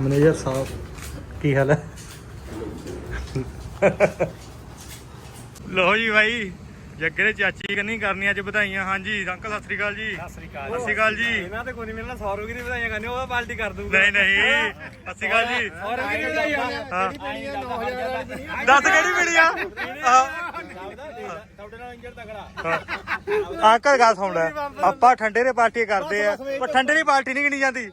Manager ਸਾਹਿਬ ਕੀ ਹਾਲ ਹੈ? ਲੋ ਜੀ ਭਾਈ ਜੱਗੇ ਦੇ ਚਾਚੀ ਕੰਨੀ ਕਰਨੀ ਅੱਜ ਵਧਾਈਆਂ। ਹਾਂਜੀ ਅੰਕਲ ਸਤਿ ਸ੍ਰੀ ਅਕਾਲ ਜੀ। ਸਤਿ ਸ੍ਰੀ ਅਕਾਲ ਸਤਿ ਸ੍ਰੀ ਅਕਾਲ ਜੀ। ਇਹਨਾਂ ਤੇ ਕੋਈ ਨਹੀਂ ਮਿਲਣਾ 100 ਰੁਪਏ ਦੀ ਵਧਾਈਆਂ ਕਰਨੀ ਉਹ ਪਾਲਟੀ ਕਰ ਦੂਗਾ। ਨਹੀਂ ਨਹੀਂ ਸਤਿ ਸ੍ਰੀ ਅਕਾਲ ਜੀ। 100 ਰੁਪਏ ਦੀ ਵਧਾਈਆਂ। ਦੱਸ ਕਿਹੜੀ ਮਿਲੀ ਆ। ਅੰਕਲ ਗੱਲ ਸੁਣ ਲੈ। ਆਪਾਂ ਠੰਡੇ ਦੇ ਪਾਰਟੀ ਕਰਦੇ ਆ ਪਰ ਠੰਡੇ ਦੀ ਪਾਰਟੀ ਨਹੀਂ ਗਿਣੀ ਜਾਂਦੀ।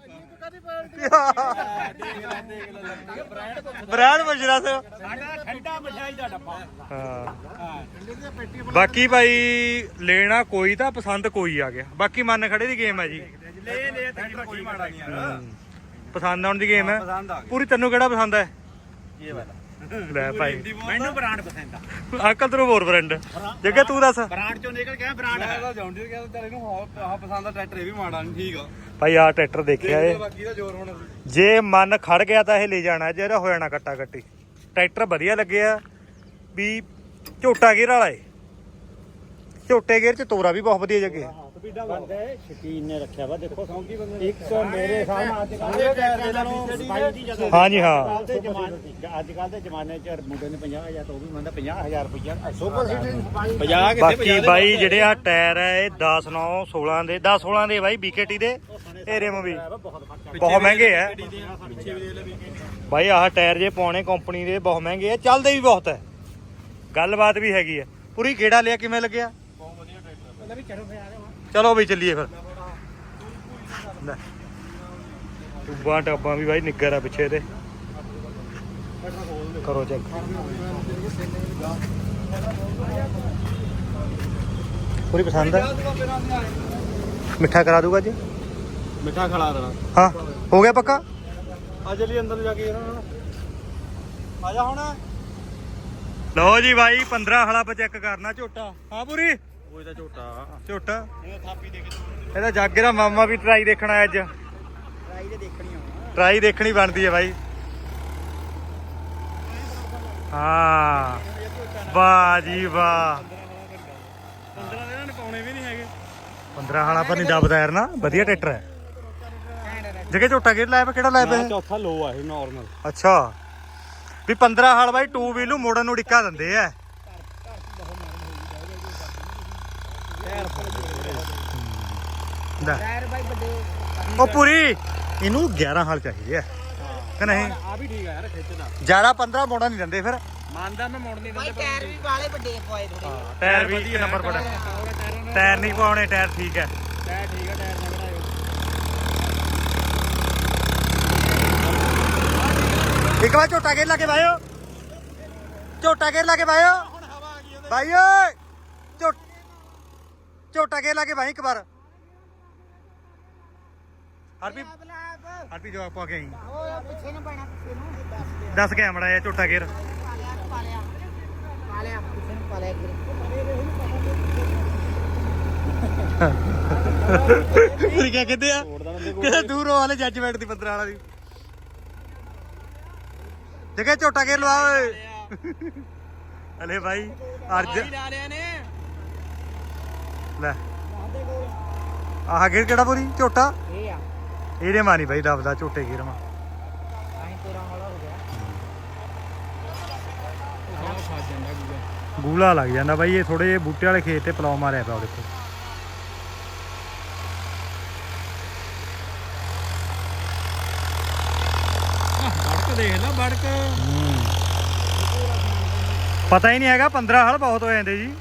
ਬ੍ਰਾਂਡ ਪੁੱਛਣਾ ਸੀ। ਸਾਡਾ ਠੰਡਾ ਮਠਿਆਈ ਦਾ ਡੱਬਾ। ਹਾਂ। ਹਾਂ ਬਾਕੀ ਭਾਈ ਲੈਣਾ ਕੋਈ ਤਾਂ ਪਸੰਦ ਕੋਈ ਆ ਗਿਆ। ਬਾਕੀ ਮਨ ਖੜੇ ਦੀ ਗੇਮ ਹੈ ਜੀ। ਲੈ ਲੈ ਤੇ ਕੋਈ ਮਾੜਾ ਨਹੀਂ ਯਾਰ ਪਸੰਦ ਆਉਣ ਦੀ ਗੇਮ ਹੈ ਪੂਰੀ ਤੈਨੂੰ ਕਿਹੜਾ ਪਸੰਦ ਹੈ ਇਹ ਵਾਲਾ। ਲੈ ਭਾਈ। ਮੈਨੂੰ ਬ੍ਰਾਂਡ ਪਸੰਦ ਆ। ਅੰਕਲ ਤੇਰੇ ਹੋਰ ਫਰੈਂਡ ਜੱਗੇ ਤੂੰ ਦੱਸ। ਬ੍ਰਾਂਡ ਚੋਂ ਨਿਕਲ ਗਿਆ ਬ੍ਰਾਂਡ ਹੈ। ਤਾਂ ਜੌਂਡੀ ਗਿਆ ਤਾਂ ਇਹਨੂੰ ਆਹ ਪਸੰਦ ਆ ਟਰੈਕਟਰ ਇਹ ਵੀ ਮਾੜਾ ਨਹੀਂ ਠੀਕ ਆ। ਭਾਈ ਆ ਟਰੈਕਟਰ ਦੇਖਿਆ ਏ ਬਾਕੀ ਦਾ ਜ਼ੋਰ ਹੋਣਾ ਜੇ ਮਨ ਖੜ ਗਿਆ ਤਾਂ ਇਹ ਲੈ ਜਾਣਾ ਜਿਹੜਾ ਹੋ ਜਾਣਾ ਕੱਟਾ ਕੱਟੀ ਟਰੈਕਟਰ ਵਧੀਆ ਲੱਗਿਆ ਵੀ ਝੋਟਾ ਗੇਅਰ ਵਾਲਾ ਏ। ਝੋਟੇ ਗੇਅਰ ਚ ਤੋਰਾ ਵੀ ਬਹੁਤ ਵਧੀਆ ਜੱਗੇ। ਬੰਦੇ ਸ਼ਕੀਨ ਨੇ ਰੱਖਿਆ ਵਾ। ਦੇਖੋ ਸੌਂਕੀ ਬੰਦੇ ਇੱਕ ਮੇਰੇ ਹਿਸਾਬ ਨਾਲ ਅੱਜ ਕੱਲ੍ਹ ਦੇ ਟਾਇਰ ਦੇ ਨਾਲੋਂ ਸਫ਼ਾਈ ਦੀ ਜਗ੍ਹਾ ਹਾਂਜੀ ਹਾਂ। ਅੱਜ ਕੱਲ੍ਹ ਦੇ ਜ਼ਮਾਨੇ ਅੱਜ ਕੱਲ੍ਹ ਦੇ ਜ਼ਮਾਨੇ ਚ ਮੁੰਡੇ ਨੇ 50000 ਤੋਂ ਉਹ ਵੀ ਮੰਨਦਾ 50000 ਰੁਪਈਆ। ਸੁਪਰ ਸੀਟਰ ਸਫ਼ਾਈ 50 ਬਾਕੀ ਬਾਈ ਜਿਹੜੇ ਆ ਟਾਇਰ ਹੈ ਇਹ 10 9 16 ਦੇ 10 16 ਦੇ ਬਾਈ BKT ਦੇ। ਇਹ ਰਿਮ ਵੀ। ਬਹੁਤ ਬਹੁਤ ਮਹਿੰਗੇ ਆ। ਪਿੱਛੇ ਵੀ ਦੇ ਲੈ ਵੀ ਬਾਈ ਆਹ ਟਾਇਰ ਜੇ ਪਾਉਣੇ ਕੰਪਨੀ ਦੇ ਬਹੁਤ ਮਹਿੰਗੇ ਆ। ਚੱਲਦੇ ਵੀ ਬਹੁਤ ਹੈ ਗੱਲਬਾਤ ਵੀ ਹੈਗੀ ਹੈ ਪੂਰੀ ਗੇੜਾ ਲਿਆ ਕਿਵੇਂ ਲੱਗਿਆ? ਕਹਿੰਦਾ ਵੀ ਚਲੋ ਫੇ ਆ ਜਾਓ ਚਲੋ ਬਈ ਚੱਲੀਏ ਫਿਰ। ਲੈ। ਟੁੱਬਾਂ ਟੱਬਾਂ ਵੀ ਬਾਈ ਨਿੱਗਰ ਆ ਪਿੱਛੇ ਤੇ। ਕਰੋ ਚੈੱਕ ਪੂਰੀ ਪਸੰਦ ਹੈ ਮਿੱਠਾ ਕਰਾ ਦੂਗਾ ਜੀ ਮਿੱਠਾ ਖਿਲਾ ਦੇਣਾ। ਹਾਂ ਹੋ ਗਿਆ ਪੱਕਾ? ਆ ਚਲੀ ਅੰਦਰ ਜਾ ਕੇ ਇਹਨਾਂ ਆ ਜਾ ਹੁਣ। ਲਓ ਜੀ ਬਾਈ 15 ਹਲਾ ਪਾ ਚੈੱਕ ਕਰਨਾ ਝੋਟਾ। ਹਾਂ ਪੂਰੀ? ਉਹ ਇਹਦਾ ਝੋਟਾ। ਝੋਟਾ? ਇਹ ਥਾਪੀ ਦੇ ਕੇ ਇਹਦਾ ਜਾਗੇ ਦਾ ਮਾਮਾ ਵੀ ਟਰਾਈ ਦੇਖਣ ਆਇਆ ਅੱਜ। ਟਰਾਈ ਦੇ ਦੇਖਣੀ ਆ। ਟਰਾਈ ਦੇਖਣੀ ਬਣਦੀ ਹੈ ਬਾਈ। ਹਾਂ। ਵਾਹ ਜੀ ਵਾਹ। 15 ਦਿਨਾਂ ਨੇ ਪਾਉਣੇ ਵੀ ਨਹੀਂ ਹੈਗੇ। 15 ਹਾਲਾ ਪਰ ਨਹੀਂ ਦੱਬਦਾ ਯਾਰ ਨਾ। ਵਧੀਆ ਟਰੈਕਟਰ ਹੈ। ਜਗੇ ਝੋਟਾ ਕਿਹੜਾ ਲਾਇਆ ਕਿਹੜਾ ਲਾਇਆ ਪਿਆ ਚੌਥਾ ਲੋ ਆ ਇਹ ਨਾਰਮਲ ਅੱਛਾ। ਵੀ 15 ਹਾਲ ਬਾਈ 2 ਵੀਲ ਨੂੰ ਮੋੜਨ ਨੂੰ ਡਿੱਕਾ ਦਿੰਦੇ ਆ। ਟਾਇਰ ਬਾਈ ਵੱਡੇ। ਉਹ ਪੂਰੀ ਇਹਨੂੰ 11 ਹਾਲ ਚਾਹੀਦੇ ਆ। ਕਿ ਨਹੀਂ? ਆ ਵੀ ਠੀਕ ਆ ਯਾਰ ਖਿੱਚਦਾ ਜ਼ਿਆਦਾ 15 ਮੋੜਨ ਨਹੀਂ ਦਿੰਦੇ ਫਿਰ। ਮੰਨਦਾ ਮੈਂ ਮੋੜ ਨਹੀਂ ਦਿੰਦਾ ਟਾਇਰ ਵੀ ਵਾਲੇ ਵੱਡੇ ਪਵਾਏ ਥੋੜੇ ਟਾਇਰ ਵੀ ਨੰਬਰ ਬੜਾ ਟਾਇਰ ਨਹੀਂ ਪਾਉਣੇ ਟਾਇਰ ਠੀਕ ਹੈ ਟਾਇਰ ਠੀਕ ਆ ਟਾਇਰ ਨਗੜਾ ਇੱਕ ਵਾਰ ਝੋਟਾ ਗੇਰ ਲਾ ਕੇ ਬਾਇਓ ਝੋਟਾ ਗੇਰ ਲਾ ਕੇ ਬਾਇਓ ਬਾਈ ਓਏ ਝੋਟਾ ਗੇਰ ਲਾ ਕੇ ਬਾਈ ਇੱਕ ਵਾਰ। ਹਰਪੀ ਹਰਪੀ ਜਵਾਬ ਪਾ ਕੇ ਆਈ। ਉਹ ਪਿੱਛੇ ਨੂੰ ਪੈਣਾ ਪਿੱਛੇ ਨੂੰ ਦੱਸ ਕੇ ਆਮੜਾ ਇਹ ਝੋਟਾ ਗੇਰ ਪਾਲਿਆ ਪਾਲਿਆ ਪਾਲਿਆ ਪਿੱਛੇ ਨੂੰ ਪਾਲਿਆ ਫਿਰ ਕੀ ਕਹਿੰਦੇ ਆ? ਕਿਹਦੇ ਦੂਰੋਂ ਵਾਲੇ ਜੱਜਮੈਂਟ ਦੀ ਪੰਦਰਾਂ ਵਾਲਾ ਦੀ। ਜਗੇ ਝੋਟਾ ਗੇਰ ਲਵਾ ਓਏ। ਹਲੇ ਭਾਈ ਅਰਜ ਲਾ ਲਿਆ ਨੇ। ਲੈ। ਆਹ ਗੇਰ ਕਿਹੜਾ ਪੂਰੀ? ਝੋਟਾ? ਇਹ ਆ। ਇਹਦੇ ਮਾਰੀ ਬਾਈ ਦਬਦਾ ਝੋਟੇ ਗੇਰ ਮਾ ਆਹੀਂ ਤੋਰਾ ਵਾਲਾ ਹੋ ਗਿਆ। ਆਹ ਫਸ ਜਾਂਦਾ ਗੂਗਾ ਗੂਲਾ ਲੱਗ ਜਾਂਦਾ ਬਾਈ ਇਹ ਥੋੜੇ ਜਿਹੇ ਬੂਟੇ ਵਾਲੇ ਖੇਤ ਤੇ ਪਲਾਉ ਮਾਰਿਆ ਪਿਆ ਉਹ ਦੇਖੋ ਬੜਕ ਦੇਖ ਲੈ ਬੜਕ। ਪਤਾ ਹੀ ਨਹੀਂ ਹੈਗਾ 15 ਹਲ ਬਹੁਤ ਹੋ ਜਾਂਦੇ ਜੀ।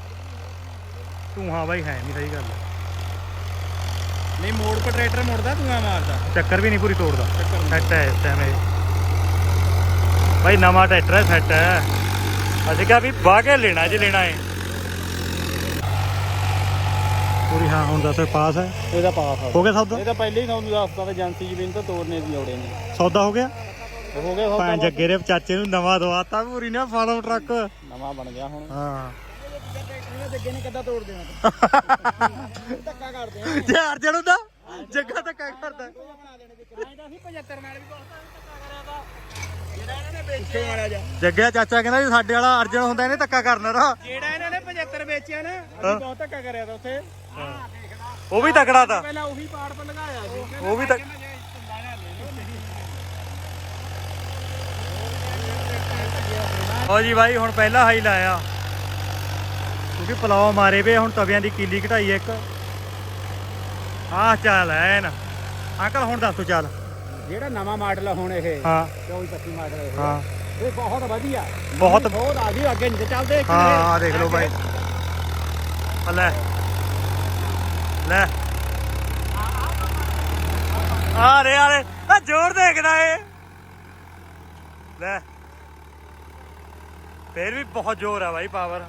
ਤੂੰ ਹਾਂ ਬਾਈ ਹੈ ਨਹੀਂ ਸਹੀ ਗੱਲ। ਹੈ। ਨਹੀਂ ਮੋੜ ਪਰ ਟਰੈਕਟਰ ਮੁੜਦਾ ਤੂੰ ਆ ਮਾਰਦਾ। ਚੱਕਰ ਵੀ ਨਹੀਂ ਪੂਰੀ ਤੋੜਦਾ। ਨਹੀਂ। ਸੈੱਟ ਹੈ ਇਸ ਟਾਈਮ ਇਹ। ਬਾਈ ਨਵਾਂ ਟਰੈਕਟਰ ਹੈ ਸੈੱਟ ਹੈ। ਅਸੀਂ ਕਿਹਾ ਵੀ ਕੇ ਲੈਣਾ ਜੇ ਲੈਣਾ ਹੈ। ਪੂਰੀ ਹਾਂ ਹੁਣ ਦੱਸ ਪਾਸ ਹੈ। ਇਹਦਾ ਪਾਸ ਹੋ ਗਿਆ ਸੌਦਾ? ਇਹ ਤਾਂ ਪਹਿਲੇ ਹੀ ਤੁਹਾਨੂੰ ਦੱਸਦਾ ਤੇ ਏਜੰਸੀ ਜ਼ਮੀਨ ਤੋਂ ਤੋੜਨੇ ਦੀ ਔੜੇ ਨੇ ਸੌਦਾ ਹੋ ਗਿਆ? ਹੋ ਗਿਆ ਭਾਂ ਜੱਗੇ ਦੇ ਚਾਚੇ ਨੂੰ ਨਵਾਂ ਦਵਾਤਾ ਪੂਰੀ ਨੇ ਫਾਲੋ ਟਰੱਕ। ਨਵਾਂ ਬਣ ਗਿਆ ਹੁਣ। ਹਾਂ। ਜੱਗੇ ਨੇ ਕਿੱਦਾਂ ਤੋੜ ਦੇਣਾ? ਧੱਕਾ ਕਰਦੇ ਆ। ਜੇ ਅਰਜਨ ਹੁੰਦਾ ਜੱਗਾ ਧੱਕਾ ਕਰਦਾ। ਬਣਾ ਦੇਣੇ ਦੇ ਕਿਰਾਏ ਦਾ ਸੀ 75 ਨਾਲ ਵੀ ਬਹੁਤ ਧੱਕਾ ਕਰਿਆ ਦਾ ਜਿਹੜਾ ਇਹਨਾਂ ਨੇ ਵੇਚੇ ਮਾਰਿਆ ਜਾ। ਜੱਗੇ ਦਾ ਚਾਚਾ ਕਹਿੰਦਾ ਜੀ ਸਾਡੇ ਵਾਲਾ ਅਰਜਨ ਹੁੰਦਾ ਇਹਨੇ ਧੱਕਾ ਕਰਨਾ ਰਾ ਜਿਹੜਾ ਇਹਨਾਂ ਨੇ 75 ਵੇਚਿਆ ਨਾ। ਅਸੀਂ ਬਹੁਤ ਧੱਕਾ ਕਰਿਆ ਤਾਂ ਉੱਥੇ। ਉਹ ਵੀ ਤਕੜਾ ਤਾ। ਪਹਿਲਾਂ ਉਹੀ ਪਾੜ ਪਰ ਲਗਾਇਆ ਸੀ। ਉਹ ਵੀ ਤੱਕ ਹੋ ਜੀ ਬਾਈ ਹੁਣ ਪਹਿਲਾ ਹਾਈ ਲਾਇਆ। ਕਿਉਂਕਿ ਪਲਾਉ ਮਾਰੇ ਵੇ ਹੁਣ ਤਵਿਆਂ ਦੀ ਕੀਲੀ ਘਟਾਈ ਇੱਕ। ਆਹ ਚੱਲ ਐਨ। ਅੰਕਲ ਹੁਣ ਦੱਸੋ ਚੱਲ। ਜਿਹੜਾ ਨਵਾਂ ਮਾਡਲ ਆ ਹੁਣ ਇਹ ਹਾਂ। 24 25 ਮਾਡਲ ਇਹ। ਹਾਂ। ਇਹ ਬਹੁਤ ਵਧੀਆ। ਬਹੁਤ- ਬਹੁਤ ਆ ਗਈ ਅੱਗੇ ਨਹੀਂ ਚੱਲਦੇ ਹਾਂ ਦੇਖ ਲਓ ਆ ਲੈ। ਲੈ। ਆ ਰੇ ਆ ਰੇ। ਆ ਜੋਰ ਦੇਖਦਾ ਏ। ਲੈ। ਫੇਰ ਵੀ ਬਹੁਤ ਜ਼ੋਰ ਆ ਬਾਈ ਪਾਵਰ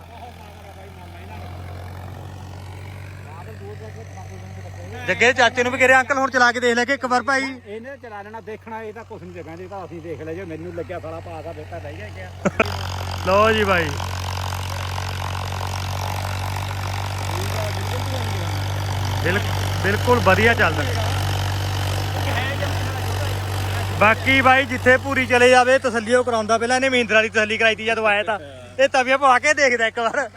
ਜੱਗੇ ਦੇ ਚਾਚੇ ਨੂੰ ਵੀ ਕਿਹਾ ਅੰਕਲ ਹੁਣ ਚਲਾ ਕੇ ਦੇਖ ਲੈ ਕਿ ਇੱਕ ਵਾਰ ਭਾਈ। ਇਹਨੇ ਚਲਾ ਲੈਣਾ ਦੇਖਣਾ ਇਹ ਤਾਂ ਕੁਝ ਨਹੀਂ ਦੇਖਣਾ ਇਹ ਤਾਂ ਅਸੀਂ ਦੇਖ ਲਿਆ ਜੇ ਮੈਨੂੰ ਲੱਗਿਆ ਸਾਲਾ ਪਾਸ ਬੇਟਾ ਰਹਿ ਗਿਆ ਕਿਆ। ਲਓ ਜੀ ਬਿਲ- ਬਿਲਕੁਲ ਵਧੀਆ ਚੱਲਦਾ। ਬਾਕੀ ਬਾਈ ਜਿੱਥੇ ਪੂਰੀ ਚਲੇ ਜਾਵੇ ਤਸੱਲੀ ਉਹ ਕਰਾਉਂਦਾ ਪਹਿਲਾਂ ਇਹਨੇ ਮਹਿੰਦਰਾ ਦੀ ਤਸੱਲੀ ਕਰਾਈ ਤੀ ਜਦੋਂ ਆਇਆ ਤਾਂ। ਇਹ ਤਵੀਆਂ ਪਵਾ ਕੇ ਦੇਖਦਾ ਇੱਕ ਵਾਰ।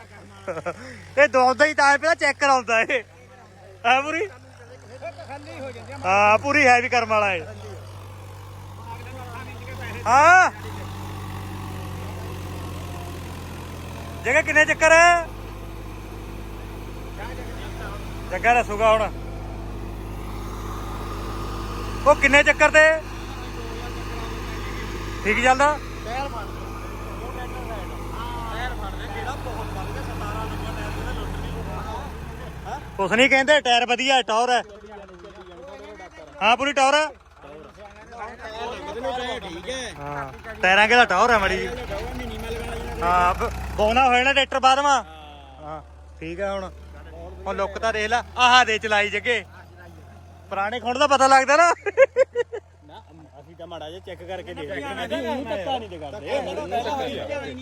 ਇਹ ਦੋਦਾ ਹੀ ਤਾਂ ਪਹਿਲਾਂ ਚੈੱਕ ਕਰਾਉਂਦਾ ਇਹ। ਹੈ ਪੂਰੀ? ਹਾਂ ਪੂਰੀ ਹੈ ਵੀ ਕਰਮ ਵਾਲਾ ਇਹ ਹਾਂ। ਜਗ੍ਹਾ ਕਿੰਨੇ ਚੱਕਰ ਹੈ ਜੱਗਾ ਦੱਸੂਗਾ ਹੁਣ। ਉਹ ਕਿੰਨੇ ਚੱਕਰ ਤੇ? ਠੀਕ ਚੱਲਦਾ? ਕੁਛ ਨਹੀਂ ਕਹਿੰਦੇ ਟਾਇਰ ਵਧੀਆ ਟੌਰ ਹੈ। ਹਾਂ ਪੂਰੀ ਟੌਰ ਹੈ ਹਾਂ। ਟਾਇਰਾਂ ਕਿਹਦਾ ਟੌਰ ਹੈ ਮੜੀ ਹਾਂ ਬ- ਬੋਨਾ ਹੋਇਆ ਨਾ ਟਰੈਕਟਰ ਬਾਅਦ ਮਾ। ਹਾਂ ਠੀਕ ਹੈ ਹੁਣ। ਹੁਣ ਲੁੱਕ ਤਾਂ ਦੇਖ ਲੈ ਆਹ ਦੇ ਚਲਾਈ ਜੱਗੇ। ਪੁਰਾਣੇ ਖੁੰਡ ਦਾ ਪਤਾ ਲੱਗਦਾ ਨਾ। ਨਾ ਅਸੀਂ ਤਾਂ ਮਾੜਾ ਜਿਹਾ ਚੈੱਕ ਕਰਕੇ ਦੇਖਦੇ ਹਾਂ ਅਸੀਂ ਉਹਨੂੰ ਧੱਕਾ ਨਹੀਂ ਕਰਦੇ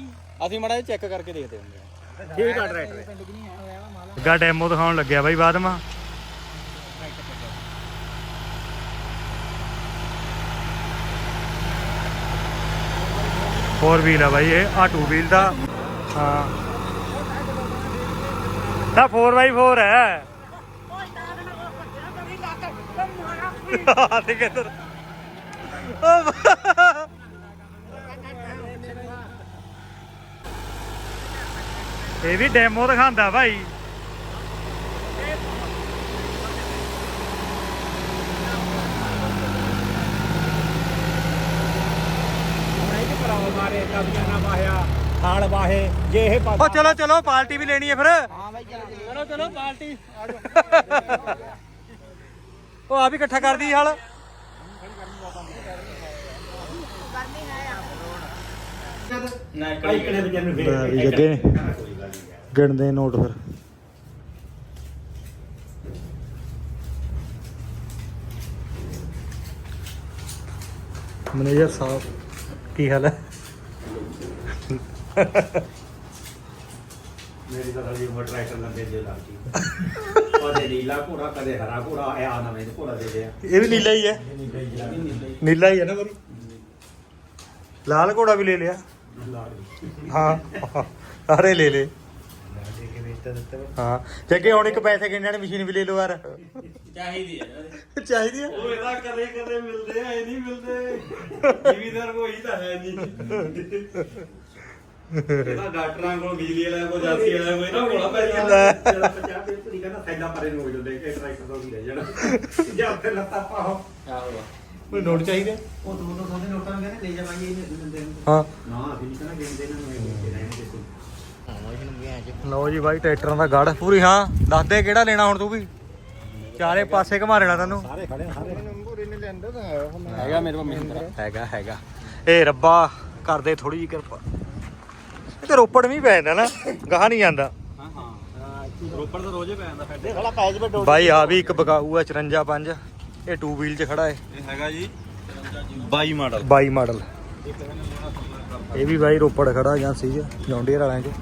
ਅਸੀਂ ਮਾੜਾ ਜਿਹਾ ਚੈੱਕ ਕਰਕੇ ਦੇਖਦੇ ਹੁੰਦੇ ਹਾਂ ਠੀਕ ਆ ਟਰੈਕਟਰ। ਗਾ ਡੈਮੋ ਦਿਖਾਉਣ ਲੱਗਿਆ ਬਾਈ ਬਾਅਦ ਫੋਰ ਵੀਲ ਆ ਬਾਈ, ਇਹ ਆ ਟੂ ਵੀਲ ਦਾ। ਹਾਂ। ਤਾਂ 4x4 ਹੈ। ਆ ਤੇ ਕਿੱਧਰ ਇਹ ਵੀ ਡੈਮੋ ਦਿਖਾਉਂਦਾ ਭਾਈ ਨਹੀਂ ਨਾ ਵਾਹਿਆ ਹਾਲ ਵਾਹੇ ਜੇ ਇਹ ਉਹ ਚਲੋ ਚਲੋ ਪਾਰਟੀ ਵੀ ਲੈਣੀ ਹੈ ਫਿਰ। ਹਾਂ ਬਾਈ ਚਲਾ ਚਲੋ ਚਲੋ ਪਾਰਟੀ। ਉਹ ਆ ਵੀ ਇਕੱਠਾ ਕਰਦੀ ਹਾਲ। ਨੂੰ ਗਿਣਦੇ ਨੋਟ ਫਿਰ। ਮੈਨੇਜਰ ਸਾਹਿਬ ਕੀ ਹਾਲ ਹੈ? ਮੇਰੀ ਤਾਂ ਸਾਡੀ ਉਮਰ ਟਰੈਕਟਰ ਲੰਬੇ ਦੇ ਲਾਤੀ ਕਦੇ ਨੀਲਾ ਘੋੜਾ ਕਦੇ ਹਰਾ ਘੋੜਾ ਆਇਆ ਨਵੇਂ ਘੋੜਾ ਦੇ ਦਿਆ। ਇਹ ਵੀ ਨੀਲਾ ਹੀ ਹੈ। ਨੀਲਾ ਹੀ ਹੈ। ਨਾ ਬਰੀ ਲਾਲ ਘੋੜਾ ਵੀ ਲੈ ਲਿਆ। ਹਾਂ। ਸਾਰੇ ਲੈ ਲੈ ਹਾਂ। ਜੱਗੇ ਹੁਣ ਇੱਕ ਪੈਸੇ ਗਿਣਨ ਵਾਲੀ ਮਸ਼ੀਨ ਵੀ ਲੈ ਲਓ ਯਾਰ। ਚਾਹੀਦੀ ਹੈ ਚਾਹੀਦੀ ਹੈ? ਉਹ ਇਹਦਾ ਕਦੇ ਕਦੇ ਮਿਲਦੇ ਆ ਇਹ ਨਹੀਂ ਮਿਲਦੇ। ਜ਼ਿਮੀਦਾਰ ਕੋਈ ਤਾਂ ਹੈ ਨਹੀਂ। ਇਹਦਾ ਡਾਕਟਰਾਂ ਕੋਲ ਬਿਜਲੀ ਵਾਲਿਆਂ ਕੋਲ ਜਾਤੀ ਵਾਲਿਆਂ ਕੋਲ ਇਹਨਾਂ ਕੋਲ ਪੈ ਲੈ। ਜਿਹੜਾ 50 ਦੇ ਧਰੀ ਕਹਿੰਦਾ ਸੈਦਾ ਪਰੇ ਨੂੰ ਹੋ ਜਾਂਦੇ ਕਿ ਟਰੈਕਟਰ ਤੋਂ ਵੀ ਰਹਿ ਜਾਣਾ। ਜਾਂ ਫਿਰ ਲੱਤਾਂ ਪਾਓ। ਕੋਈ ਨੋਟ ਚਾਹੀਦੇ? ਉਹ ਦੋ ਦੋ ਸੌ ਦੇ ਨੋਟਾਂ ਨੂੰ ਕਹਿੰਦੇ ਲੈ ਜਾ ਭਾਈ ਇਹ ਦਿੰਦੇ ਨੂੰ ਹਾਂ। ਨਾ ਅਸੀਂ ਨਹੀਂ ਕਹਿੰਦਾ ਗਿਣਦੇ ਇਹਨਾਂ ਨੂੰ। ਇਹ ਦੇ ਰਹਿਣੇ ਦੇਖੋ ਲਓ ਜੀ ਬਾਈ ਟਰੈਕਟਰਾਂ ਦਾ ਗੜ ਪੂਰੀ ਹਾਂ। ਦੱਸ ਦੇ ਕਿਹੜਾ ਲੈਣਾ ਹੁਣ ਤੂੰ ਵੀ? ਚਾਰੇ ਪਾਸੇ ਘੁਮਾ ਲੈਣਾ ਤੈਨੂੰ। ਸਾਰੇ ਖੜੇ ਸਾਰੇ। ਹੈਗਾ ਮੇਰੇ ਕੋਲ ਮਹਿੰਦਰਾ ਹੈਗਾ ਹੈਗਾ। ਏ ਰੱਬਾ ਕਰਦੇ ਥੋੜੀ ਜਿਹੀ ਕਿਰਪਾ। ਇਹ ਤੇ ਰੋਪੜ ਵੀ ਪੈ ਜਾਂਦਾ ਨਾ ਗਾਹ ਨਹੀਂ ਜਾਂਦਾ। ਹਾਂ ਹਾਂ ਰੋਪੜ ਤਾਂ ਰੋਜ਼ੇ ਪੈ ਜਾਂਦਾ ਫਿਰ। ਸਾਲਾ ਪੈਜ ਵਿੱਚ ਬਾਈ ਆ ਵੀ ਇੱਕ ਬਕਾਊ ਆ 54 5 ਇਹ 2 ਵੀਲ 'ਚ ਖੜਾ ਏ। ਇਹ ਹੈਗਾ ਜੀ 22 ਮਾਡਲ। 22 ਮਾਡਲ। ਇਹ ਵੀ ਬਾਈ ਰੋਪੜ ਖੜਾ ਏਜੰਸੀ 'ਚ ਜੌਂਡੀਅਰ ਵਾਲਿਆਂ 'ਚ।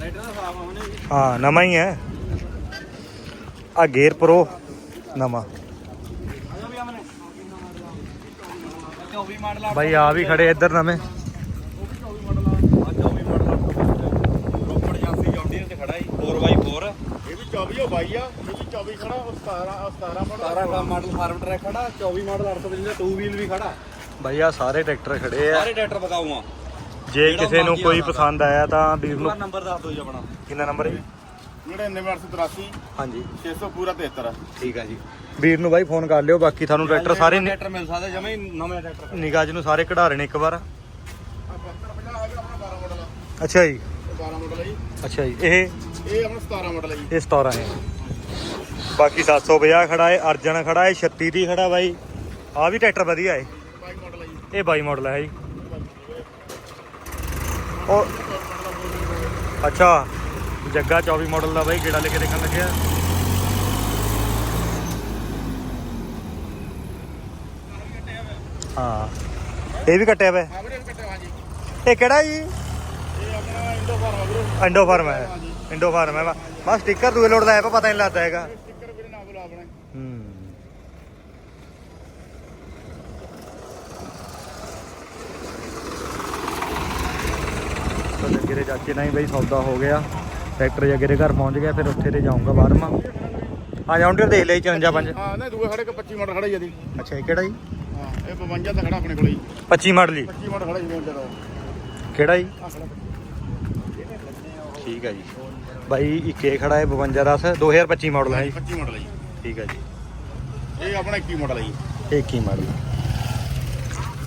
ਰਾਈਡਰ ਦਾ ਸਾਫ਼ ਆਉਣੇ ਜੀ। ਹਾਂ ਨਵਾਂ ਹੀ ਹੈ ਆ ਗੇਅਰ ਪ੍ਰੋ ਨਵਾਂ। ਆਜੋ ਵੀ ਆਮਨੇ 24 ਮਾਡਲ ਆ। ਬਾਈ ਆ ਵੀ ਖੜੇ ਇੱਧਰ ਨਵੇਂ ਆ 24 ਮਾਡਲ ਰੋਪੜ ਜਾਂਸੀ ਜੌਂਡੀਅਰ ਤੇ ਖੜਾ ਜੀ 4x4 ਇਹ ਵੀ 24 ਉਹ 22 ਆ ਇਹ ਵੀ 24 ਖੜਾ ਉਹ 17 ਉਹ 17 ਬੜਾ 17 ਦਾ ਮਾਡਲ ਫਾਰਮ ਟਰੈਕ ਖੜਾ 24 ਮਾਡਲ 855 ਦਾ 2 ਵੀਲ ਵੀ ਖੜਾ। ਬਾਈ ਆ ਸਾਰੇ ਟਰੈਕਟਰ ਖੜੇ ਆ। ਸਾਰੇ ਟਰੈਕਟਰ ਆ। ਜੇ ਕਿਸੇ ਨੂੰ ਕੋਈ ਪਸੰਦ ਆਇਆ ਤਾਂ ਵੀਰ ਨੂੰ ਨੰਬਰ ਦੱਸ ਦਿਓ ਜੀ ਆਪਣਾ। ਕਿੰਨਾ ਨੰਬਰ ਹੈ ਜੀ? 99883 ਹਾਂਜੀ। 600 ਪੂਰਾ 73 ਠੀਕ ਆ ਜੀ। ਵੀਰ ਨੂੰ ਬਾਈ ਫੋਨ ਕਰ ਲਿਓ ਬਾਕੀ ਤੁਹਾਨੂੰ ਟਰੈਕਟਰ ਸਾਰੇ ਟਰੈਕਟਰ ਮਿਲ ਸਕਦਾ ਜਮੇ ਹੀ ਨਵੇਂ ਟਰੈਕਟਰ ਨਿਗਾਹ 'ਚ ਨੂੰ ਸਾਰੇ ਕਢਾ ਰਹੇ ਨੇ ਇੱਕ ਵਾਰ। 12 ਮਾਡਲ ਆ ਅੱਛਾ ਜੀ। 12 ਮਾਡਲ ਆ ਜੀ। ਅੱਛਾ ਜੀ ਇਹ ਇਹ ਆਪਣਾ 17 ਮਾਡਲ ਆ ਜੀ। ਇਹ 17 ਹੈ। ਬਾਕੀ 750 ਖੜਾ ਹੈ ਅਰਜਨ ਖੜਾ ਹੈ 36 ਦੀ ਖੜਾ ਬਾਈ। ਆ ਵੀ ਟਰੈਕਟਰ ਵਧੀਆ ਹੈ। 22 ਮਾਡਲ ਆ ਜੀ। ਇਹ 22 ਮਾਡਲ ਹੈ ਜੀ। ਉਹ ਅੱਛਾ ਜੱਗਾ 24 ਮਾਡਲ ਦਾ ਬਾਈ ਕਿਹੜਾ ਲੈ ਕੇ ਦੇਖਣ ਲੱਗਿਆ। ਹਾਂ। ਇਹ ਵੀ ਕੱਟਿਆ ਹਾਂ ਹਾਂ ਜੀ। ਇਹ ਕਿਹੜਾ ਜੀ? ਇਹ ਆਪਣਾ ਫਾਰਮ ਇੰਡੋ ਫਾਰਮ ਹੈ ਇੰਡੋ ਫਾਰਮ ਹੈ ਬਸ ਸਟicker ਦੂਏ ਲੋਡ ਦਾ ਹੈ ਪਤਾ ਨਹੀਂ ਲੱਗਦਾ ਹੈਗਾ। ਸਟicker ਵੀਰੇ ਨਾ ਬੁਲਾ ਆਪਣੇ ਹੂੰ? ਤਾਂ ਦੇ ਚਾਚੇ ਨਾਲ ਹੀ ਬਈ ਸੌਦਾ ਹੋ ਗਿਆ। ਟਰੈਕਟਰ ਜੱਗੇ ਦੇ ਘਰ ਪਹੁੰਚ ਗਿਆ ਫਿਰ ਉੱਥੇ ਤੇ ਜਾਊਂਗਾ ਬਾਹਰਵਾਂ ਆ ਜਾਉਂਡਰ ਦੇਖ ਲਈ 54 ਪੰਜ। ਹਾਂ ਨਾ ਦੂਏ ਖੜੇ ਕੋ 25 ਮਾਡਲ ਖੜਾ ਜੀ। ਇਹਦੀ ਅੱਛਾ ਇਹ ਕਿਹੜਾ ਜੀ? ਹਾਂ ਇਹ 52 ਦਾ ਖੜਾ ਆਪਣੇ ਕੋਲ ਜੀ 25 ਮਾਡਲ ਜੀ 25 ਮਾਡਲ ਖੜਾ ਜੀ 52 ਦਾ ਕਿਹੜਾ ਜੀ? ਠੀਕ ਹੈ ਜੀ। ਬਾਈ ਇੱਕ ਇਹ ਖੜਾ ਹੈ 52 10 2025 ਮਾਡਲ ਹੈ ਜੀ। 25 ਮਾਡਲ ਆ ਜੀ। ਠੀਕ ਹੈ ਜੀ। ਇਹ ਆਪਣਾ 21 ਮਾਡਲ ਆ ਜੀ। ਇਹ ਕੀ ਮਾਡਲ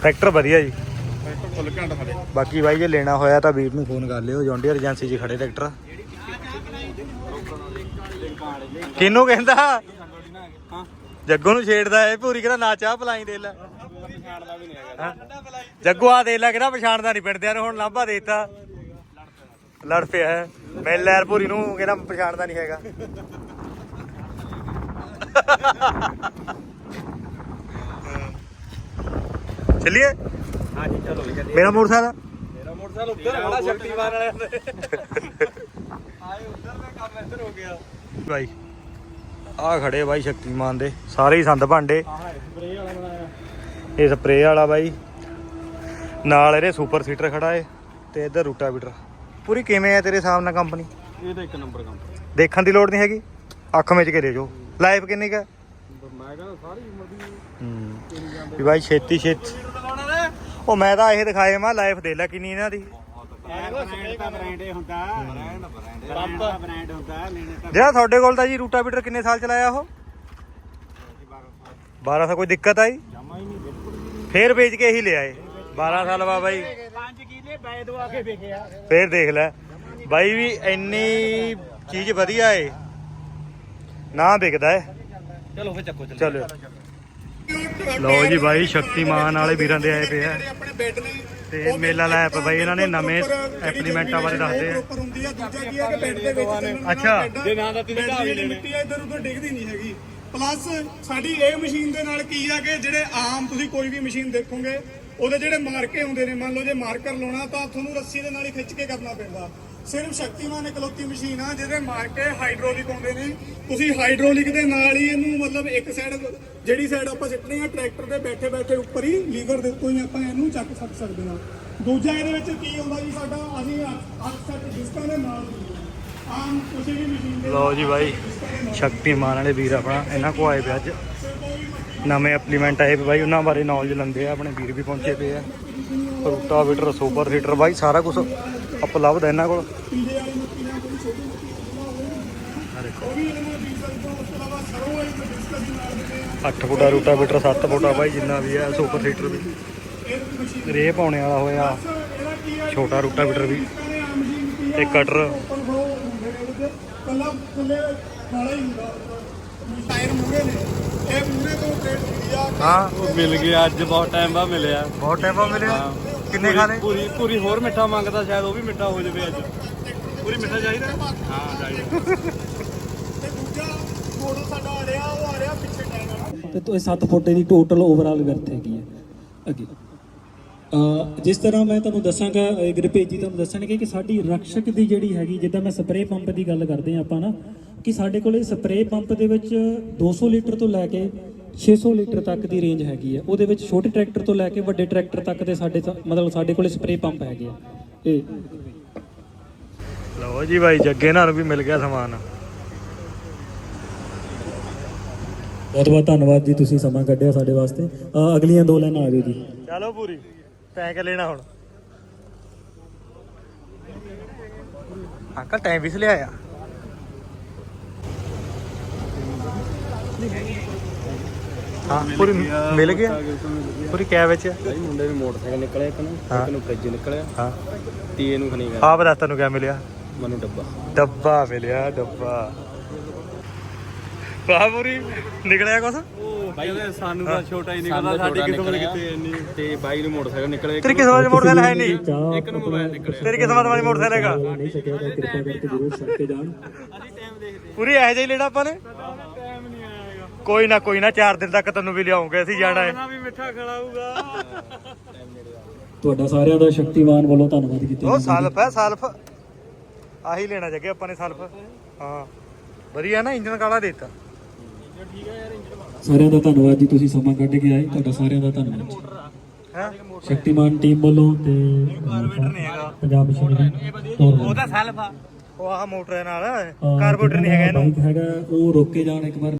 ਟਰੈਕਟਰ ਵਧੀਆ ਜੀ। ਟਰੈਕਟਰ ਫੁੱਲ ਘੰਟਾ ਸਾਡੇ। ਬਾਕੀ ਬਾਈ ਜੇ ਲੈਣਾ ਹੋਇਆ ਤਾਂ ਵੀਰ ਨੂੰ ਫੋਨ ਕਰ ਲਿਓ ਜੌਂਡੀਅਰ ਏਜੰਸੀ 'ਚ ਖੜੇ ਟਰੈਕਟਰ। ਕਿਹਨੂੰ ਕਹਿੰਦਾ? ਜੱਗੂ ਨੂੰ ਛੇੜਦਾ ਏ ਪੂਰੀ ਕਹਿੰਦਾ ਨਾ ਚਾਹ ਪਲਾਈ ਦੇ ਲੈ। ਹਾਂ? ਜੱਗੂ ਆ ਦੇ ਲੈ ਕਹਿੰਦਾ ਪਛਾਣਦਾ ਨਹੀਂ ਪਿੰਡਿਆਂ ਨੂੰ ਹੁਣ ਲਾਂਭਾ ਦੇਤਾ। ਲੜ ਪਿਆ ਹੈ। ਮੈਂ ਲੈਰ ਪੂਰੀ ਨੂੰ ਕਹਿੰਦਾ ਪਛਾਣਦਾ ਨਹੀਂ ਹੈਗਾ। ਚੱਲੀਏ? ਹਾਂਜੀ ਚਲੋ ਚੱਲੀਏ। ਮੇਰਾ ਮੋਟਰਸਾਈਕਲ ਮੇਰਾ ਮੋਟਰਸਾਈਕਲ ਉੱਧਰ ਖੜਾ ਸ਼ਕਤੀਮਾਨ ਵਾਲਿਆਂ ਦੇ। ਆਏ ਉੱਧਰ ਦਾ ਕੰਮ ਇੱਧਰ ਹੋ ਗਿਆ। ਬਾਈ ਆ ਖੜੇ ਬਾਈ ਸ਼ਕਤੀਮਾਨ ਦੇ। ਸਾਰੇ ਹੀ ਸੰਦ ਭਾਂਡੇ। ਆਹ ਸਪਰੇਅ ਵਾਲਾ ਬਣਾਇਆ। ਇਹ ਸਪਰੇਅ ਵਾਲਾ ਬਾਈ। ਨਾਲ ਇਹਦੇ ਸੁਪਰ ਸੀਟਰ ਖੜਾ ਏ ਤੇ ਇੱਧਰ ਰੂਟਾਵੀਟਰ। ਪੂਰੀ ਕਿਵੇਂ ਆ ਤੇਰੇ ਹਿਸਾਬ ਨਾਲ ਕੰਪਨੀ ਇਹ ਤਾਂ ਇੱਕ ਨੰਬਰ ਕੰਮ ਦੇਖਣ ਦੀ ਲੋੜ ਨਹੀਂ ਹੈਗੀ? ਅੱਖ ਵਿੱਚ ਕੇ ਦੇ ਜੋ। ਲਾਈਫ ਕਿੰਨੀ ਕਾ ਮੈਂ ਕਹਿੰਦਾ ਸਾਰੀ ਉਮਰ ਦੀ ਹੂੰ। ਵੀ ਬਾਈ ਛੇਤੀ ਛੇਤੀ। ਉਹ ਮੈਂ ਤਾਂ ਇਹ ਦਿਖਾਏ ਮੈਂ ਲਾਈਫ ਦੇ ਲੈ ਕਿੰਨੀ ਇਹਨਾਂ ਦੀ। ਬ੍ਰਾਂਡ ਦਾ ਬ੍ਰਾਂਡ ਹੁੰਦਾ। ਬ੍ਰਾਂਡ ਬ੍ਰਾਂਡ ਬ੍ਰਾਂਡ ਦਾ ਬ੍ਰਾਂਡ ਹੁੰਦਾ ਲੈਣੇ ਤਾਂ ਜਿਹੜਾ ਤੁਹਾਡੇ ਕੋਲ ਤਾਂ ਜੀ ਰੂਟਾਵੀਟਰ ਕਿੰਨੇ ਸਾਲ ਚਲਾਇਆ ਉਹ? 12 ਸਾਲ। ਕੋਈ ਦਿੱਕਤ ਆਈ? ਫੇਰ ਵੇਚ ਕੇ ਹੀ ਲਿਆਏ 12 ਸਾਲ ਬਾਅਦ ਬਾਈ 5 ਕਿਲੇ ਬੈ ਦਵਾ ਕੇ ਵੇਖਿਆ। ਫੇਰ ਦੇਖ ਲੈ। ਬਾਈ ਵੀ ਇੰਨੀ ਚੀਜ਼ ਵਧੀਆ ਏ। ਨਾ ਵਿਕਦਾ ਏ। ਚਲੋ ਫੇ ਚੱਕੋ ਚਲੋ ਚਲੋ ਲਓ ਜੀ ਬਾਈ ਸ਼ਕਤੀਮਾਨ ਵਾਲੇ ਵੀਰਾਂ ਦੇ ਆਏ ਪਏ ਆ। ਤੇ ਮੇਲਾ ਲਾਇਆ ਪਿਆ ਬਾਈ ਇਹਨਾਂ ਨੇ ਨਵੇਂ ਐਪਲੀਮੈਂਟਾਂ ਬਾਰੇ ਦੱਸਦੇ ਆ। ਉੱਪਰ ਹੁੰਦੀ ਆ ਦੂਜਾ ਕੀ ਆ ਕਿ ਬੈੱਡ ਦੇ ਵਿੱਚ ਅੱਛਾ। ਜੇ ਨਾ ਤਾਂ ਤੁਸੀਂ ਢਾਹ ਵੀ ਲੈਣੇ ਮਿੱਟੀ ਇਧਰ ਉਧਰ ਡਿੱਗਦੀ ਨਹੀਂ ਹੈਗੀ। ਪਲੱਸ ਸਾਡੀ ਇਹ ਮਸ਼ੀਨ ਦੇ ਨਾਲ ਕੀ ਆ ਕਿ ਜਿਹੜੇ ਆਮ ਤੁਸੀਂ ਕੋਈ ਵੀ ਮਸ਼ੀਨ ਦੇਖੋਗੇ ਉਹਦੇ ਜਿਹੜੇ ਮਾਰਕੇ ਹੁੰਦੇ ਨੇ ਮੰਨ ਲਓ ਜੇ ਮਾਰਕਰ ਲਾਉਣਾ ਤਾਂ ਤੁਹਾਨੂੰ ਰੱਸੀ ਦੇ ਨਾਲ ਹੀ ਖਿੱਚ ਕੇ ਕਰਨਾ ਪੈਂਦਾ। ਸਿਰਫ ਸ਼ਕਤੀਮਾਨ ਇਕਲੌਤੀ ਮਸ਼ੀਨ ਆ ਜਿਹਦੇ ਮਾਰਕੇ ਹਾਈਡ੍ਰੋਲਿਕ ਹੁੰਦੇ ਨੇ। ਤੁਸੀਂ ਹਾਈਡ੍ਰੋਲਿਕ ਦੇ ਨਾਲ ਹੀ ਇਹਨੂੰ ਮਤਲਬ ਇੱਕ ਸਾਈਡ ਜਿਹੜੀ ਸਾਈਡ ਆਪਾਂ ਸਿੱਟਣੀ ਆ ਟਰੈਕਟਰ ਦੇ ਬੈਠੇ ਬੈਠੇ ਉੱਪਰ ਹੀ ਲੀਵਰ ਦੇ ਉੱਤੋਂ ਹੀ ਆਪਾਂ ਇਹਨੂੰ ਚੱਕ ਸਕ ਸਕਦੇ ਹਾਂ। ਦੂਜਾ ਇਹਦੇ ਵਿੱਚ ਕੀ ਹੁੰਦਾ ਜੀ ਸਾਡਾ? ਅਸੀਂ ਅੱਠ ਡਿਸਕਾਂ ਦੇ ਨਾਲ ਆਮ ਕਿਸੇ ਵੀ ਮਸ਼ੀਨ ਦੇ ਲਓ ਜੀ ਬਾਈ ਸ਼ਕਤੀਮਾਨ ਵਾਲੇ ਵੀਰ ਆਪਣਾ ਇਹਨਾਂ ਕੋ ਆਏ ਪਏ ਅੱਜ। ਨਵੇਂ ਐਪਲੀਮੈਂਟ ਆਏ ਪਏ ਬਾਈ, ਉਹਨਾਂ ਬਾਰੇ ਨੌਲੇਜ ਲੈਂਦੇ ਆ, ਆਪਣੇ ਵੀਰ ਵੀ ਪਹੁੰਚੇ ਪਏ ਆ। ਰੂਟਾਵੀਟਰ ਸੁਪਰ ਸੀਟਰ, ਬਾਈ ਸਾਰਾ ਕੁਝ ਉਪਲਬਧ ਹੈ ਇਹਨਾਂ ਕੋਲ। ਅੱਠ ਵਾਲੀ ਮੱਕੀ ਨਾਲ ਕੋਈ ਆ ਦੇਖੋ। ਉਹ ਵੀ ਇਹਨਾਂ ਨਾਲ ਬੀਜ ਸਕਦੇ ਹੋ ਉਸ ਤੋਂ ਇਲਾਵਾ ਸਰੋਂ ਵਾਲੀ ਕੋਈ ਡਿਸਕਸ ਦੀ ਨਾਲ ਦਿੰਦੇ ਆ 8 ਫੁੱਟਾ ਰੂਟਾਵੀਟਰ 7 ਫੁੱਟਾ ਬਾਈ ਜਿੰਨਾ ਵੀ ਹੈ ਸੁਪਰ ਸੀਟਰ ਵੀ। ਇਹ ਰੇ ਪਾਉਣੇ ਵਾਲਾ ਹੋਇਆ, ਛੋਟਾ ਰੂਟਾਵੀਟਰ ਵੀ। ਕਹਿੰਦੇ ਕਟਰ ਹੀ ਹੁੰਦਾ ਟਾਇਰ ਮੂਰੇ ਨੇ। ਇਹ ਮੂਰੇ ਤੋਂ ਪਲੇਟ ਹੁੰਦੀ ਆ ਹਾਂ। ਉਹ ਮਿਲ ਗਿਆ। ਅੱਜ ਬਹੁਤ ਟਾਈਮ ਬਾਅਦ ਮਿਲਿਆ। ਬਹੁਤ ਟਾਈਮ ਬਾਅਦ ਮਿਲਿਆ? ਕਿੰਨੇ ਖਾਣੇ? ਪੂਰੀ ਪੂਰੀ ਹੋਰ ਮਿੱਠਾ ਮੰਗਦਾ ਸ਼ਾਇਦ ਉਹ ਵੀ ਮਿੱਠਾ ਹੋ ਜਾਵੇ ਅੱਜ। ਪੂਰੀ ਮਿੱਠਾ ਚਾਹੀਦਾ? ਹਾਂ ਚਾਹੀਦਾ। ਤੇ ਦੂਜਾ ਮੋਡਲ ਸਾਡਾ ਆ ਰਿਹਾ ਉਹ ਆ ਰਿਹਾ ਪਿੱਛੇ ਟਾਇਰ ਵਾਲਾ। ਤੇ ਤੋ ਇਹ 7 ਫੁੱਟ ਦੀ ਟੋਟਲ ਓਵਰਆਲ ਵਰਥ ਹੈਗੀ ਹੈ। ਅੱਗੇ। ਅ ਜਿਸ ਤਰ੍ਹਾਂ ਮੈਂ ਤੁਹਾਨੂੰ ਦੱਸਾਂਗਾ ਇਹ ਗੁਰਪ੍ਰੀਤ ਜੀ ਤੁਹਾਨੂੰ ਦੱਸਣਗੇ ਕਿ ਸਾਡੀ ਰਕਸ਼ਕ ਦੀ ਜਿਹੜੀ ਹੈਗੀ ਜਿੱਦਾਂ ਮੈਂ ਸਪਰੇਅ ਪੰਪ ਦੀ ਗੱਲ ਕਰਦੇ ਹਾਂ ਆਪਾਂ ਨਾ ਕਿ ਸਾਡੇ ਕੋਲੇ ਸਪਰੇਅ ਪੰਪ ਦੇ ਵਿੱਚ 200 ਲੀਟਰ ਤੋਂ ਲੈ ਕੇ 600 ਲੀਟਰ ਤੱਕ ਦੀ ਰੇਂਜ ਹੈਗੀ ਹੈ। ਉਹਦੇ ਵਿੱਚ ਛੋਟੇ ਟਰੈਕਟਰ ਤੋਂ ਲੈ ਕੇ ਵੱਡੇ ਟਰੈਕਟਰ ਤੱਕ ਦੇ ਸਾਡੇ ਮਤਲਬ ਸਾਡੇ ਕੋਲੇ ਸਪਰੇਅ ਪੰਪ ਹੈਗੇ ਆ। ਇਹ ਲਓ ਜੀ ਬਾਈ ਜੱਗੇ ਨਾਲ ਵੀ ਮਿਲ ਗਿਆ ਸਮਾਨ। ਬਹੁਤ ਬਹੁਤ ਧੰਨਵਾਦ ਜੀ ਤੁਸੀਂ ਸਮਾਂ ਕੱਢਿਆ ਸਾਡੇ ਵਾਸਤੇ। ਅਗਲੀਆਂ ਦੋ ਲਾਈਨਾਂ ਆ ਜਾਓ ਜੀ। ਚਲੋ ਪੂਰੀ। ਤੈਂ ਕਿ ਲੈਣਾ ਹੁਣ। ਅੰਕਲ ਟਾਈਮ ਵੀ ਲਿਆਇਆ ਹਾਂ ਪੂਰੀ ਮਿਲ ਗਿਆ ਪੂਰੀ ਕੈ ਵਿੱਚ ਭਾਈ ਮੁੰਡੇ ਨੂੰ ਮੋਟਰਸਾਈਕਲ ਨਿਕਲਿਆ ਇੱਕ ਨੂੰ। ਇੱਕ ਨੂੰ ਕੱਜ ਨਿਕਲਿਆ ਹਾਂ ਤੀਏ ਨੂੰ ਖਣੀ ਗਿਆ ਆਪ ਦੱਸ ਤੈਨੂੰ ਕਿਆ ਮਿਲਿਆ ਮੈਨੂੰ ਡੱਬਾ ਡੱਬਾ ਮਿਲਿਆ ਡੱਬਾ ਪੂਰੀ ਨਿਕਲਿਆ ਕੁਛ ਭਾਈ ਸਾਨੂੰ ਤਾਂ ਛੋਟਾ ਹੀ ਨਿਕਲਦਾ ਸਾਡੀ ਨਿਕਲਿਆ। ਕਿੱਥੇ ਇੰਨੀ ਤੇ ਬਾਈ ਨੂੰ ਮੋਟਰਸਾਈਕਲ ਨਿਕਲਿਆ ਇੱਕ ਤੇਰੀ ਕਿਸਮਤ ਮੋਟਰਸਾਈਕਲ ਹੈ ਨਹੀਂ ਇੱਕ ਨੂੰ ਮੋਬਾਈਲ ਨਿਕਲਿਆ ਤੇਰੀ ਕਿਸਮਤ ਵਾਲੀ ਮੋਟਰਸਾਈਕਲ ਹੈਗਾ ਨਹੀਂ ਸਕਿਆ ਕਿਰਪਾ ਕਰਕੇ ਜ਼ਰੂਰ ਪੂਰੀ ਲੈਣਾ ਆਪਾਂ ਨੇ ਕੋਈ ਨਾ ਕੋਈ ਨਾ 4 ਦਿਨ ਤੱਕ ਤੈਨੂੰ ਵੀ ਲਿਆਉਂਗੇ ਅਸੀਂ ਜਾਣਾ ਹੈ। ਵੀ ਮਿੱਠਾ ਖਿਲਾਊਗਾ। ਤੁਹਾਡਾ ਸਾਰਿਆਂ ਦਾ ਸ਼ਕਤੀਮਾਨ ਵੱਲੋਂ ਧੰਨਵਾਦ ਕੀਤਾ ਉਹ ਜਾਂਦਾ ਸਲਫ ਹੈ ਸਲਫ। ਆਹੀ ਲੈਣਾ ਜੱਗੇ ਆਪਾਂ ਨੇ ਸਲਫ। ਹਾਂ। ਵਧੀਆ ਨਾ ਇੰਜਨ ਕਾਲਾ ਦੇਤਾ? ਸਾਰਿਆਂ ਦਾ ਧੰਨਵਾਦ ਜੀ ਤੁਸੀਂ ਸਮਾਂ ਕੱਢ ਕੇ ਆਏ ਤੁਹਾਡਾ ਸਾਰਿਆਂ ਦਾ ਧੰਨਵਾਦ ਜੀ। ਹੈ? ਸ਼ਕਤੀਮਾਨ ਟੀਮ ਵੱਲੋਂ ਤੇ ਨਹੀਂ ਹੈਗਾ। ਪੰਜਾਬ ਮਸ਼ੀਨਰੀ ਟੂਰਨਾਮੈਂਟ ਸਲਫ ਆ। ਉਹ ਆਹ ਮੋਟਰ ਨਾਲ ਕਾਰਬੋਰੇਟਰ ਨਹੀਂ ਹੈਗਾ ਇਹਨੂੰ। ਬਾਈਕ ਹੈਗਾ ਉਹ ਰੋਕ ਜਾਣ ਇੱਕ ਵਾਰ।